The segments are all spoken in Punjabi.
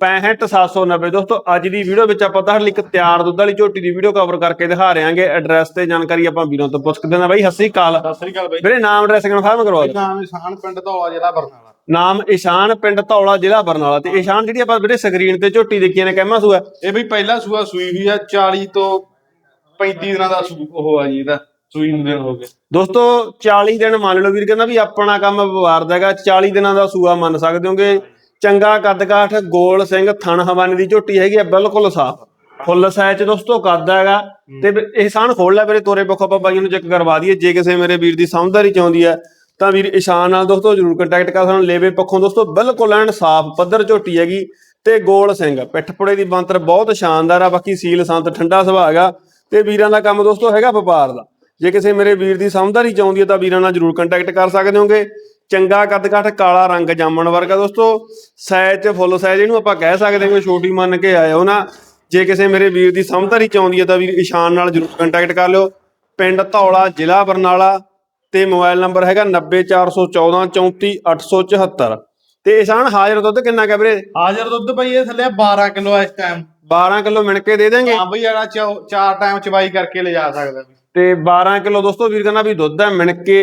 65790 ਦੋਸਤੋ ਅੱਜ ਦੀ ਵੀਡੀਓ ਵਿੱਚ ਆਪਾਂ ਤੁਹਾਡੇ ਲਈ ਇੱਕ ਤਿਆਰ ਦੁੱਧ ਵਾਲੀ ਝੋਟੀ ਦੀ ਵੀਡੀਓ ਕਵਰ ਕਰਕੇ ਦਿਖਾ ਰਹੇ ਹਾਂਗੇ। ਐਡਰੈਸ ਤੇ ਜਾਣਕਾਰੀ ਆਪਾਂ ਵੀਰਾਂ ਤੋਂ ਪੁੱਛ ਸਕਦੇ ਹਾਂ ਬਾਈ। ਸਤਿ ਸ੍ਰੀ ਅਕਾਲ। ਸਤਿ ਸ੍ਰੀ ਅਕਾਲ ਬਾਈ। ਵੀਰੇ ਨਾਮ ਐਡਰੈਸ ਕਨਫਰਮ ਕਰਵਾ ਦਿਓ? ਨਾਮ ਇਸਾਨ ਪਿੰਡ ਧੌਲਾ ਜ਼ਿਲ੍ਹਾ ਬਰਨਾਲਾ। ਨਾਮ ਇਸ਼ਾਨ ਪਿੰਡ ਧੌਲਾ ਜ਼ਿਲ੍ਹਾ ਬਰਨਾਲਾ। ਤੇ ਇਸ਼ਾਨ ਜਿਹੜੀ ਆਪਾਂ ਵੀਰੇ ਸਕਰੀਨ ਤੇ ਝੋਟੀ ਦੇਖੀਆਂ ਨੇ ਕਹਿਮਾ ਸੂਆ? ਇਹ ਵੀ ਪਹਿਲਾ ਸੂਆ ਸੂਈ ਹੋਈ ਆ 40 ਤੋਂ 35 ਦਿਨਾਂ ਦਾ ਉਹ ਆ ਜੀ ਇਹਦਾ ਸੂਈ ਨੂੰ ਦਿਨ ਹੋ ਗਏ। ਦੋਸਤੋ 40 ਦਿਨ ਮੰਨ ਲਓ ਵੀਰ ਕਹਿੰਦਾ ਵੀ ਆਪਣਾ ਕੰਮ ਵਪਾਰ ਦਾ ਹੈਗਾ 40 ਦਿਨਾਂ ਦਾ ਸੂਆ ਮੰਨ ਸਕਦੇ ਹੋਗੇ। ਚੰਗਾ ਕੱਦ ਕਾਠ ਗੋਲ ਸਿੰਘ ਥਣ ਹਵਾਨੇ ਦੀ ਝੋਟੀ ਹੈਗੀ ਆ ਬਿਲਕੁਲ ਸਾਫ਼। ਫੁੱਲ ਸਾਈਜ਼ ਚ ਦੋਸਤੋ ਕੱਦ ਹੈਗਾ। ਤੇ ਇਹਸਾਨ ਖੋਲ ਲੈ ਵੀਰੇ ਤੋਰੇ ਪੱਖੋਂ ਆਪਾਂ ਬਾਈਆਂ ਨੂੰ ਚੈੱਕ ਕਰਵਾ ਦਈਏ। ਜੇ ਕਿਸੇ ਮੇਰੇ ਵੀਰ ਦੀ ਸਮਝਦਾਰੀ ਚਾਹੁੰਦੀ ਹੈ ਤਾਂ ਵੀਰ ਇਸ਼ਾਨ ਨਾਲ ਦੋਸਤੋ ਜਰੂਰ ਕੰਟੈਕਟ ਕਰ ਸਾਨੂੰ ਲੇਵੇ ਪੱਖੋਂ ਦੋਸਤੋ ਬਿਲਕੁਲ ਐਨ ਸਾਫ਼ ਪੱਧਰ ਝੋਟੀ ਹੈਗੀ ਤੇ ਗੋਲ ਸਿੰਘ। ਪਿੱਠਪੁੜੇ ਦੀ ਬੰਤਰ ਬਹੁਤ ਸ਼ਾਨਦਾਰ ਆ ਬਾਕੀ ਸੀਲ ਸੰਤ ਠੰਡਾ ਸੁਭਾਅ ਹੈਗਾ। ਤੇ ਵੀਰਾਂ ਦਾ ਕੰਮ ਦੋਸਤੋ ਹੈਗਾ ਵਪਾਰ ਦਾ। ਜੇ ਕਿਸੇ ਮੇਰੇ ਵੀਰ ਦੀ ਸਮਝਦਾਰੀ ਚਾਹੁੰਦੀ ਹੈ ਤਾਂ ਵੀਰਾਂ ਨਾਲ ਜਰੂਰ ਕੰਟੈਕਟ ਕਰ ਸਕਦੇ ਹੋਗੇ। ਚੰਗਾ ਕੱਦ ਕਾਠ ਕਾਲਾ ਰੰਗ ਜਾਮਣ ਵਰਗਾ ਦੋਸਤੋ ਸਾਈਜ਼ ਚ ਫੁੱਲ ਸਾਈਜ਼ ਇਹਨੂੰ ਆਪਾਂ ਕਹਿ ਸਕਦੇ ਹਾਂ ਛੋਟੀ ਮੰਨ ਕੇ ਆਇਓ ਨਾ। ਜੇ ਕਿਸੇ ਮੇਰੇ ਵੀਰ ਦੀ ਸਮਝਦਾਰੀ ਚਾਹੁੰਦੀ ਹੈ ਤਾਂ ਵੀਰ ਇਸ਼ਾਨ ਨਾਲ ਜਰੂਰ ਕੰਟੈਕਟ ਕਰ ਲਿਓ। ਪਿੰਡ ਧੌਲਾ ਜ਼ਿਲ੍ਹਾ ਬਰਨਾਲਾ ਤੇ ਮੋਬਾਈਲ ਨੰਬਰ ਹੈਗਾ 90414 34874 ਤੇ ਇਸ਼ਾਨ ਹਾਜ਼ਰ ਦੁੱਧ ਕਿੰਨਾ ਕਹ ਵੀਰੇ? ਹਾਜ਼ਰ ਦੁੱਧ ਬਈ ਇਹ ਥੱਲੇ 12 ਕਿਲੋ ਇਸ ਟਾਈਮ 12 ਕਿਲੋ ਮਿਣ ਕੇ ਦੇ ਦੇਂਗੇ ਹਾਂ ਜਿਹੜਾ ਚਾ- ਚਾਰ ਟਾਈਮ ਚਵਾਈ ਕਰਕੇ ਲਿਜਾ ਸਕਦਾ। ਵੀ ਤੇ 12 ਕਿਲੋ ਦੋਸਤੋ ਵੀਰ ਕਹਿੰਦਾ ਵੀ ਦੁੱਧ ਹੈ ਮਿਣ ਕੇ।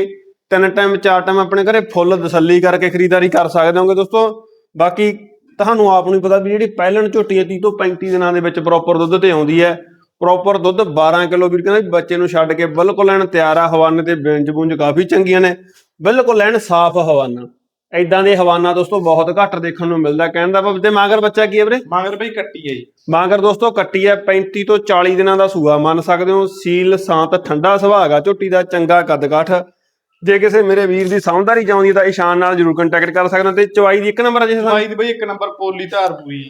ਤਿੰਨ ਟਾਈਮ ਚਾਰ ਟਾਈਮ ਆਪਣੇ ਘਰੇ ਫੁੱਲ ਤਸੱਲੀ ਕਰਕੇ ਖਰੀਦਦਾਰੀ ਕਰ ਸਕਦੇ ਹੋਗੇ ਦੋਸਤੋ। ਬਾਕੀ ਤੁਹਾਨੂੰ ਆਪ ਨੂੰ ਪਤਾ ਵੀ ਜਿਹੜੀ ਪਹਿਲਣ ਝੋਟੀ ਹੈ 30 ਤੋਂ 35 ਦਿਨਾਂ ਦੇ ਵਿੱਚ ਪ੍ਰੋਪਰ ਦੁੱਧ ਤੇ ਆਉਂਦੀ ਹੈ। ਪ੍ਰੋਪਰ ਦੁੱਧ 12 ਕਿਲੋ ਵੀਰ ਕਹਿੰਦਾ ਬੱਚੇ ਨੂੰ ਛੱਡ ਕੇ ਬਿਲਕੁਲ ਐਨ ਤਿਆਰ ਆ ਹਵਾਨੇ ਤੇ ਬਿੰਜ ਬੁੰਜ ਕਾਫੀ ਚੰਗੀਆਂ ਨੇ। ਬਿਲਕੁਲ ਐਨ ਸਾਫ਼ ਹਵਾਨਾ। ਐਦਾਂ ਦੇ ਹਵਾਨਾ ਦੋਸਤੋ ਬਹੁਤ ਘੱਟ ਦੇਖਣ ਨੂੰ ਮਿਲਦਾ ਕਹਿੰਦਾ ਭਾਵੇਂ। ਤੇ ਮਾਗਰ ਬੱਚਾ ਕੀ ਹੈ ਵੀਰੇ? ਮਗਰ ਬਈ ਕੱਟੀ ਹੈ ਜੀ। ਮਾਂਗਰ ਦੋਸਤੋ ਕੱਟੀ ਹੈ 35 ਤੋਂ 40 ਦਿਨਾਂ ਦਾ ਸੂਆ ਮੰਨ ਸਕਦੇ ਹੋ। ਸੀਲ ਸਾਂਤ ਠੰਡਾ ਸੁਭਾਅ ਆ ਝੋਟੀ ਦਾ ਚੰਗਾ ਕੱਦ ਕਾਠ ਜੇ ਕਿਸੇ ਮੇਰੇ ਵੀਰ ਦੀ ਸਮਝਦਾਰੀ ਚਾਹੁੰਦੀ ਹੈ ਤਾਂ ਇਸ਼ਾਨ ਨਾਲ ਜਰੂਰ ਕੰਟੈਕਟ ਕਰ ਸਕਦੇ ਤੇ ਚਵਾਈ ਦੀ ਇੱਕ ਨੰਬਰ ਆ ਜਿਸ ਚਵਾਈ ਦੀ ਬਈ ਇੱਕ ਨੰਬਰ ਪੋਲੀ ਧਾਰ ਪੂਈ।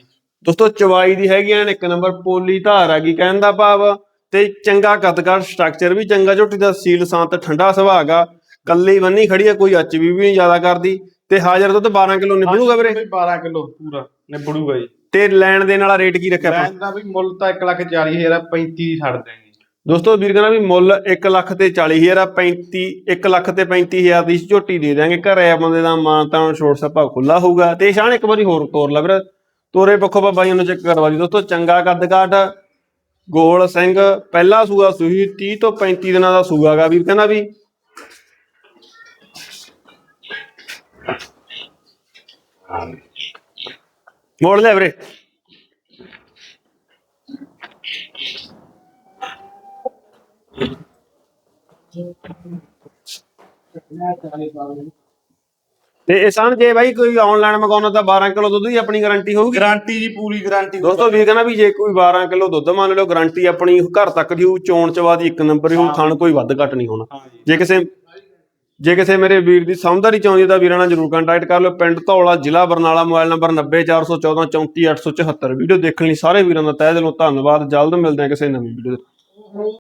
ਦੋਸਤੋ ਚਵਾਈ ਦੀ ਹੈਗੀ ਐਨ ਇੱਕ ਨੰਬਰ ਪੋਲੀ ਧਾਰ ਆ ਗਈ ਕਹਿਣ ਦਾ ਭਾਵ। ਤੇ ਚੰਗਾ ਕੱਦ ਕਾਠ ਸਟਰਕਚਰ ਵੀ ਚੰਗਾ ਝੋਟੀ ਦਾ ਸੀਲ ਸਾਂਤ ਠੰਡਾ ਸੁਭਾਅ ਆ। ਕੱਲੀ ਬੰਨੀ ਖੜੀ ਆ ਕੋਈ ਅੱਚ ਵੀ ਵੀ ਨਹੀਂ ਜ਼ਿਆਦਾ ਕਰਦੀ। ਤੇ ਹਾਜ਼ਰ ਦੁੱਧ 12 ਕਿਲੋ ਨਿਭੂਗਾ ਵੀਰੇ? ਬਈ 12 ਕਿਲੋ ਪੂਰਾ ਨਿਬੜੂਗਾ ਜੀ। ਤੇ ਲੈਣ ਦੇਣ ਵਾਲਾ ਰੇਟ ਕੀ ਰੱਖਿਆ ਆਪਾਂ? ਲੈਣ ਦਾ ਵੀ ਮੁੱਲ ਤਾਂ 1 ਲੱਖ 40 ਹਜ਼ਾਰ 35 ਦੀ ਛੱਡ ਦਿਆਂਗੇ ਦੋਸਤੋ ਵੀਰ ਕਹਿੰਦਾ ਵੀ ਮੁੱਲ 1 ਲੱਖ ਤੇ 40000 ਆ 35 1 ਲੱਖ ਤੇ 35000 ਦੀ ਝੋਟੀ ਦੇ ਦਿਆਂਗੇ। ਘਰੇ ਆ ਬੰਦੇ ਦਾ ਮਾਨ ਤਾਂ ਛੋੜ ਸਭਾ ਖੁੱਲਾ ਹੋਊਗਾ। ਤੇ ਸ਼ਾਨ ਇੱਕ ਵਾਰੀ ਹੋਰ ਤੋਰ ਲੈ ਵੀਰ। ਤੋਰੇ ਪੱਖੋਂ ਬਾਬਾਈਆਂ ਨੂੰ ਚੈੱਕ ਕਰਵਾ ਦੀ ਦੋਸਤੋ ਚੰਗਾ ਕੱਦ ਕਾਠ, ਗੋਲ ਸਿੰਘ, ਪਹਿਲਾ ਸੂਆ ਸੂਈ 30 ਤੋਂ 35 ਦਿਨਾਂ ਦਾ ਸੂਆਗਾ ਵੀਰ ਕਹਿੰਦਾ ਵੀ। ਮੋੜ ਲੈ ਵੀਰੇ। ਤੇ ਇਸਾਨ ਜੇ ਬਾਈ ਕੋਈ ਆਨਲਾਈਨ ਮੰਗਾਉਣਾ ਤਾਂ 12 ਕਿਲੋ ਦੁੱਧ ਦੀ ਆਪਣੀ ਗਾਰੰਟੀ ਹੋਊਗੀ। ਗਾਰੰਟੀ ਜੀ ਪੂਰੀ ਗਾਰੰਟੀ ਦੋਸਤੋ ਵੀ ਕਹਿੰਦਾ ਵੀ ਜੇ ਕੋਈ 12 ਕਿਲੋ ਦੁੱਧ ਮੰਨ ਲਓ ਗਾਰੰਟੀ ਆਪਣੀ ਘਰ ਤੱਕ ਦੀ ਹੋਊ ਚੋਣ ਚਵਾ ਦੀ ਇੱਕ ਨੰਬਰ ਹੀ ਹੋਊ ਥਣ ਕੋਈ ਵੱਧ ਘੱਟ ਨਹੀਂ ਹੋਣਾ। ਜੀ। ਕਿਸੇ ਜੇ ਕਿਸੇ ਮੇਰੇ ਵੀਰ ਦੀ ਸਮਝਦਾਰੀ ਚਾਹੁੰਦੀ ਤਾਂ ਵੀਰਾਂ ਨਾਲ ਜਰੂਰ ਕੰਟੈਕਟ ਕਰ ਲਿਓ। ਪਿੰਡ ਧੌਲਾ ਜ਼ਿਲ੍ਹਾ ਬਰਨਾਲਾ ਮੋਬਾਈਲ ਨੰਬਰ 90414 34874 ਵੀਡੀਓ ਦੇਖਣ ਲਈ ਸਾਰੇ ਵੀਰਾਂ ਦਾ ਤਹਿ ਦਿਲੋਂ ਧੰਨਵਾਦ। ਜਲਦ ਮਿਲਦੇ ਹਾਂ ਕਿਸੇ ਨਵੀਂ ਵੀਡੀਓ